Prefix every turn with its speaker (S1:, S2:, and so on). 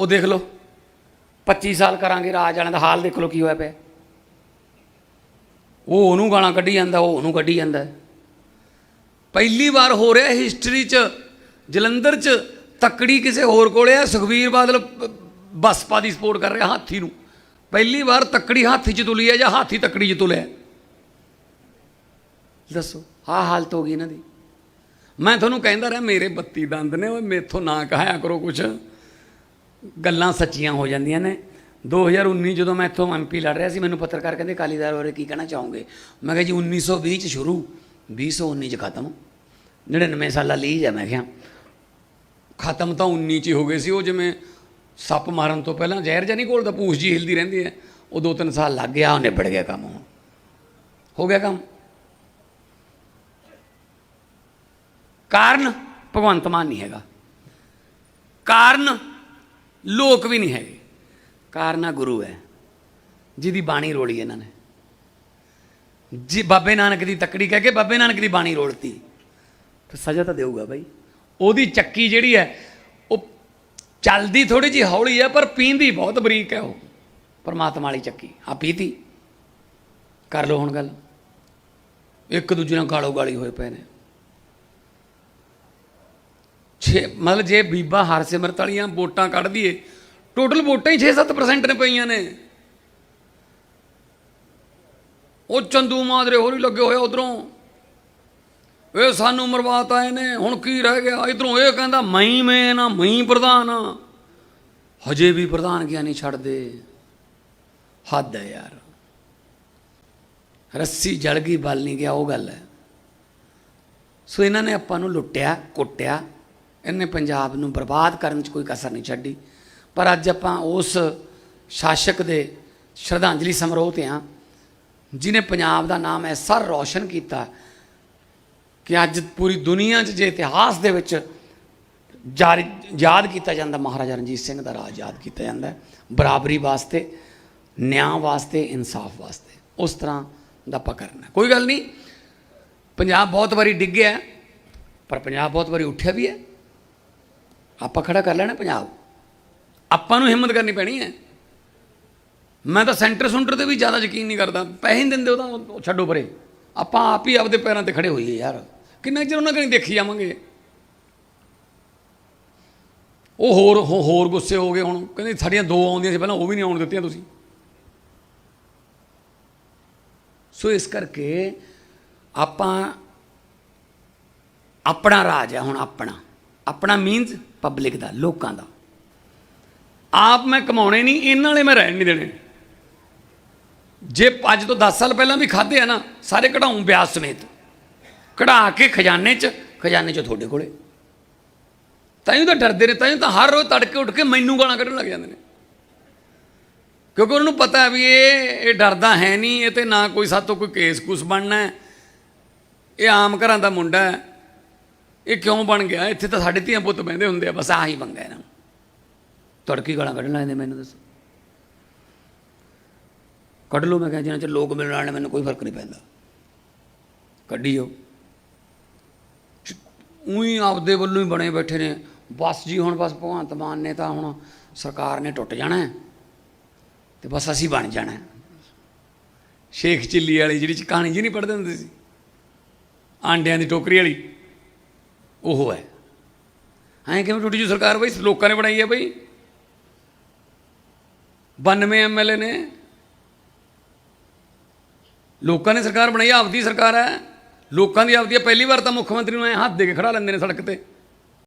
S1: ਉਹ ਦੇਖ ਲਓ 25 ਸਾਲ ਕਰਾਂਗੇ ਰਾਜ ਵਾਲਿਆਂ ਦਾ ਹਾਲ ਦੇਖ ਲਓ ਕੀ ਹੋਇਆ ਪਿਆ। ਉਹ ਉਹਨੂੰ ਗਾਲਾਂ ਕੱਢੀ ਜਾਂਦਾ, ਉਹ ਉਹਨੂੰ ਕੱਢੀ ਜਾਂਦਾ। ਪਹਿਲੀ ਵਾਰ ਹੋ ਰਿਹਾ ਹਿਸਟਰੀ 'ਚ, ਜਲੰਧਰ 'ਚ ਤੱਕੜੀ ਕਿਸੇ ਹੋਰ ਕੋਲੇ ਆ, ਸੁਖਵੀਰ ਬਾਦਲ ਬਸਪਾ ਦੀ ਸਪੋਰਟ ਕਰ ਰਿਹਾ ਹਾਥੀ ਨੂੰ। ਪਹਿਲੀ ਵਾਰ ਤੱਕੜੀ ਹਾਥੀ 'ਚ ਤੁਲੀ ਹੈ ਜਾਂ ਹਾਥੀ ਤੱਕੜੀ 'ਚ ਤੁਲਿਆ। ਦੱਸੋ, ਆਹ ਹਾਲਤ ਹੋ ਗਈ ਇਹਨਾਂ ਦੀ। ਮੈਂ ਤੁਹਾਨੂੰ ਕਹਿੰਦਾ ਰਿਹਾ, ਮੇਰੇ 32 ਦੰਦ ਨੇ, ਓਏ ਮੇਥੋਂ ਨਾ ਕਹਾਇਆ ਕਰੋ ਕੁਛ। ਗੱਲਾਂ ਸੱਚੀਆਂ ਹੋ ਜਾਂਦੀਆਂ ਨੇ। 2019 ਜਦੋਂ ਮੈਂ ਇੱਥੋਂ ਐਮਪੀ ਲੜ ਰਿਹਾ ਸੀ, ਮੈਨੂੰ ਪੱਤਰਕਾਰ ਕਹਿੰਦੇ ਕਾਲੀਦਾਰ ਬਾਰੇ ਕੀ ਕਹਿਣਾ ਚਾਹੋਗੇ? ਮੈਂ ਕਿਹਾ, ਜੀ 1920 ਚ ਸ਼ੁਰੂ 2019 ਚ ਖਤਮ। 99 ਸਾਲਾ ਲੀਜ ਹੈ। ਮੈਂ ਕਿਹਾ, ਖਤਮ ਤਾਂ 19 ਚ ਹੀ ਹੋ ਗਏ ਸੀ। ਉਹ ਜਿਵੇਂ ਸੱਪ ਮਾਰਨ ਤੋਂ ਪਹਿਲਾਂ ਜ਼ਹਿਰ ਜਾਂ ਨਹੀਂ ਘੋਲਦਾ ਪੂਛ ਜੀ ਹਿਲਦੀ ਰਹਿੰਦੀ ਹੈ। ਉਹ ਦੋ ਤਿੰਨ ਸਾਲ ਲੱਗ ਗਿਆ, ਉਹ ਨਿਬੜ ਗਿਆ ਕੰਮ ਹੁਣ। ਹੋ ਗਿਆ ਕੰਮ। ਕਾਰਨ ਭਗਵੰਤ ਮਾਨ ਨਹੀਂ ਹੈਗਾ। ਕਾਰਨ ਲੋਕ ਵੀ ਨਹੀਂ ਹੈਗੇ। ਕਾਰਨਾ ਗੁਰੂ ਹੈ। ਜਿਹਦੀ ਬਾਣੀ ਰੋਲੀ ਇਹਨਾਂ ਨੇ। ਜੀ, ਬਾਬੇ ਨਾਨਕ ਦੀ ਤੱਕੜੀ ਕਹਿ ਕੇ ਬਾਬੇ ਨਾਨਕ ਦੀ ਬਾਣੀ ਰੋਲਤੀ ਤੇ ਸਜ਼ਾ ਤਾਂ ਦੇਊਗਾ ਬਾਈ। ਉਹਦੀ ਚੱਕੀ ਜਿਹੜੀ ਹੈ, ਉਹ ਚੱਲਦੀ ਥੋੜੀ ਜਿਹੀ ਹੌਲੀ ਹੈ, ਪਰ ਪੀਂਦੀ ਬਹੁਤ ਬਰੀਕ ਹੈ ਉਹ। ਪਰਮਾਤਮਾ ਵਾਲੀ ਚੱਕੀ। ਆ ਪੀਤੀ। ਕਰ ਲਓ ਹੁਣ ਗੱਲ। ਇੱਕ ਦੂਜੇ ਨਾਲ ਗਾਲੋ ਗਾਲੀ ਹੋਏ ਪਏ ਨੇ। ਛੇ, ਮਤਲਬ ਜੇ ਬੀਬਾ ਹਰਸਿਮਰਤ ਵਾਲੀਆਂ ਵੋਟਾਂ ਕੱਢ ਦਈਏ ਟੋਟਲ ਵੋਟਾਂ ਹੀ 6-7% ਨੇ ਪਈਆਂ ਨੇ। ਉਹ ਚੰਦੂ ਮਾਦਰੇ ਹੋਰ ਹੀ ਲੱਗੇ ਹੋਏ ਉਧਰੋਂ। ਇਹ ਸਾਨੂੰ ਮਰਵਾਤ ਆਏ ਨੇ ਹੁਣ ਕੀ ਰਹਿ ਗਿਆ? ਇਧਰੋਂ ਇਹ ਕਹਿੰਦਾ ਮੈਂ ਮੈਂ ਨਾ ਮੈਂ ਪ੍ਰਧਾਨ ਆ। ਹਜੇ ਵੀ ਪ੍ਰਧਾਨ ਗਿਆ ਨਹੀਂ ਛੱਡਦੇ। ਹੱਦ ਹੈ ਯਾਰ। ਰੱਸੀ ਜਲ ਗਈ, ਬਲ ਨਹੀਂ ਗਿਆ, ਉਹ ਗੱਲ ਹੈ ਸੋ ਇਹਨਾਂ ਨੇ ਆਪਾਂ ਨੂੰ ਲੁੱਟਿਆ, ਕੁੱਟਿਆ। ਇਹਨੇ ਪੰਜਾਬ ਨੂੰ ਬਰਬਾਦ ਕਰਨ 'ਚ ਕੋਈ ਕਸਰ ਨਹੀਂ ਛੱਡੀ। ਪਰ ਅੱਜ ਆਪਾਂ ਉਸ ਸ਼ਾਸਕ ਦੇ ਸ਼ਰਧਾਂਜਲੀ ਸਮਾਰੋਹ ਤੇ ਆ ਜਿਨੇ ਪੰਜਾਬ ਦਾ ਨਾਮ ਐਸਾ ਰੌਸ਼ਨ ਕੀਤਾ ਕਿ ਅੱਜ ਪੂਰੀ ਦੁਨੀਆ 'ਚ ਜੇ ਇਤਿਹਾਸ ਦੇ ਵਿੱਚ ਜਾਰੀ, ਯਾਦ ਕੀਤਾ ਜਾਂਦਾ, ਮਹਾਰਾਜਾ ਰਣਜੀਤ ਸਿੰਘ ਦਾ ਰਾਜ ਯਾਦ ਕੀਤਾ ਜਾਂਦਾ ਬਰਾਬਰੀ ਵਾਸਤੇ, ਨਿਆਂ ਵਾਸਤੇ, ਇਨਸਾਫ ਵਾਸਤੇ, ਉਸ ਤਰ੍ਹਾਂ ਦਾ ਆਪਾਂ ਕਰਨਾ ਕੋਈ ਗੱਲ ਨਹੀਂ, ਪੰਜਾਬ ਬਹੁਤ ਵਾਰੀ ਡਿੱਗਿਆ ਪਰ ਪੰਜਾਬ ਬਹੁਤ ਵਾਰੀ ਉੱਠਿਆ ਵੀ ਹੈ। ਆਪਾਂ ਖੜਾ ਕਰ ਲੈਣਾ ਪੰਜਾਬ। ਆਪਾਂ ਨੂੰ ਹਿੰਮਤ ਕਰਨੀ ਪੈਣੀ ਹੈ। ਮੈਂ ਤਾਂ ਸੈਂਟਰ ਸੁੰਟਰ ਤੇ ਵੀ ਜ਼ਿਆਦਾ ਯਕੀਨ ਨਹੀਂ ਕਰਦਾ। ਪੈਸੇ ਨਹੀਂ ਦਿੰਦੇ ਉਹਦਾ ਉਹ ਛੱਡੋ ਪਰੇ। ਆਪਾਂ ਆਪ ਹੀ ਆਪਦੇ ਪੈਰਾਂ ਤੇ ਖੜੇ ਹੋਈਏ ਯਾਰ। ਕਿੰਨਾ ਚਿਰ ਉਹਨਾਂ ਕਣੀ ਦੇਖੀ ਜਾਵਾਂਗੇ? ਉਹ ਹੋਰ ਹੋ- ਹੋਰ ਗੁੱਸੇ ਹੋ ਗਏ ਹੁਣ। ਕਹਿੰਦੇ ਸਾਡੀਆਂ ਦੋ ਆਉਂਦੀਆਂ ਸੀ, ਪਹਿਲਾਂ ਉਹ ਵੀ ਨਹੀਂ ਆਉਣ ਦਿੱਤੀਆਂ ਤੁਸੀਂ। ਸੋ ਇਸ ਕਰਕੇ ਆਪਾਂ ਆਪਣਾ ਰਾਜ ਹੈ, ਹੁਣ ਆਪਣਾ। ਆਪਣਾ ਮੀਨਸ ਪਬਲਿਕ ਦਾ, ਲੋਕਾਂ ਦਾ। ਆਪ ਮੈਂ ਕਮਾਉਣੇ ਨਹੀਂ, ਇਹਨਾਂ ਵਾਲੇ ਮੈਂ ਰਹਿਣ ਨਹੀਂ ਦੇਣੇ। ਜੇ ਅੱਜ ਤੋਂ 10 ਸਾਲ ਪਹਿਲਾਂ ਵੀ ਖਾਦੇ ਆ ਨਾ, ਸਾਰੇ ਕਢਾਉਂ ਵਿਆਜ ਸਮੇਤ। ਕਢਾ ਕੇ ਖਜ਼ਾਨੇ 'ਚ ਖਜ਼ਾਨੇ 'ਚ ਤੁਹਾਡੇ ਕੋਲੇ। ਤਾਈਓ ਤਾਂ ਡਰਦੇ ਨੇ ਤਾਈਓ ਤਾਂ ਹਰ ਰੋਜ਼ ਤੜਕੇ ਉੱਠ ਕੇ ਮੈਨੂੰ ਗਾਲਾਂ ਕੱਢਣ ਲੱਗ ਜਾਂਦੇ ਨੇ। ਕਿਉਂਕਿ ਉਹਨਾਂ ਨੂੰ ਪਤਾ ਵੀ ਇਹ ਇਹ ਡਰਦਾ ਹੈ ਨਹੀਂ, ਇਹ ਤੇ ਨਾ ਕੋਈ ਸਾਤੋਂ ਕੋਈ ਕੇਸ ਕੁਸ ਬਣਨਾ ਇਹ ਆਮ ਘਰਾਂ ਦਾ ਮੁੰਡਾ ਹੈ। ਇਹ ਕਿਉਂ ਬਣ ਗਿਆ? ਇੱਥੇ ਤਾਂ ਸਾਡੇ ਧੀਆਂ ਪੁੱਤ ਬਹਿੰਦੇ ਹੁੰਦੇ ਆ, ਬਸ ਆਹੀ ਪੰਗਾ ਇਹਨਾਂ ਨੂੰ। ਤੜਕੀ ਗਾਲਾਂ ਕੱਢਣ ਲੱਗਦੇ ਮੈਨੂੰ ਦੱਸੋ। ਕੱਢ ਲਓ, ਮੈਂ ਕਿਹਾ ਜਿਹਨਾਂ 'ਚ ਲੋਕ ਮਿਲਣ ਵਾਲੇ ਮੈਨੂੰ ਕੋਈ ਫ਼ਰਕ ਨਹੀਂ ਪੈਂਦਾ। ਕੱਢੀ ਜਾਓ ਉਹੀ ਆਪਦੇ ਵੱਲੋਂ ਹੀ ਬਣੇ ਬੈਠੇ ਨੇ। ਬਸ ਜੀ, ਹੁਣ ਬਸ ਭਗਵੰਤ ਮਾਨ ਨੇ ਤਾਂ ਹੁਣ ਸਰਕਾਰ ਨੇ ਟੁੱਟ ਜਾਣਾ ਹੈ ਤੇ ਬਸ ਅਸੀਂ ਬਣ ਜਾਣਾ ਸ਼ੇਖ ਚਿੱਲੀ ਵਾਲੀ ਜਿਹੜੀ ਕਹਾਣੀ ਜੀ ਨਹੀਂ ਪੜ੍ਹਦੇ ਹੁੰਦੇ ਸੀ? ਆਂਡਿਆਂ ਦੀ ਟੋਕਰੀ ਵਾਲੀ। ਉਹ ਹੈ। ਐਂ ਕਿਵੇਂ ਟੁੱਟੀ ਜੂ ਸਰਕਾਰ ਬਈ? ਲੋਕਾਂ ਨੇ ਬਣਾਈ ਹੈ ਬਈ। 92 ਐਮਐਲਏ ਨੇ। ਲੋਕਾਂ ਨੇ ਸਰਕਾਰ ਬਣਾਈ, ਆਪਦੀ ਸਰਕਾਰ ਹੈ। ਲੋਕਾਂ ਦੀ ਆਪਦੀ ਹੈ। ਪਹਿਲੀ ਵਾਰ ਤਾਂ ਮੁੱਖ ਮੰਤਰੀ ਨੂੰ ਐ ਹੱਥ ਦੇ ਕੇ ਖੜਾ ਲੈਂਦੇ ਨੇ ਸੜਕ ਤੇ।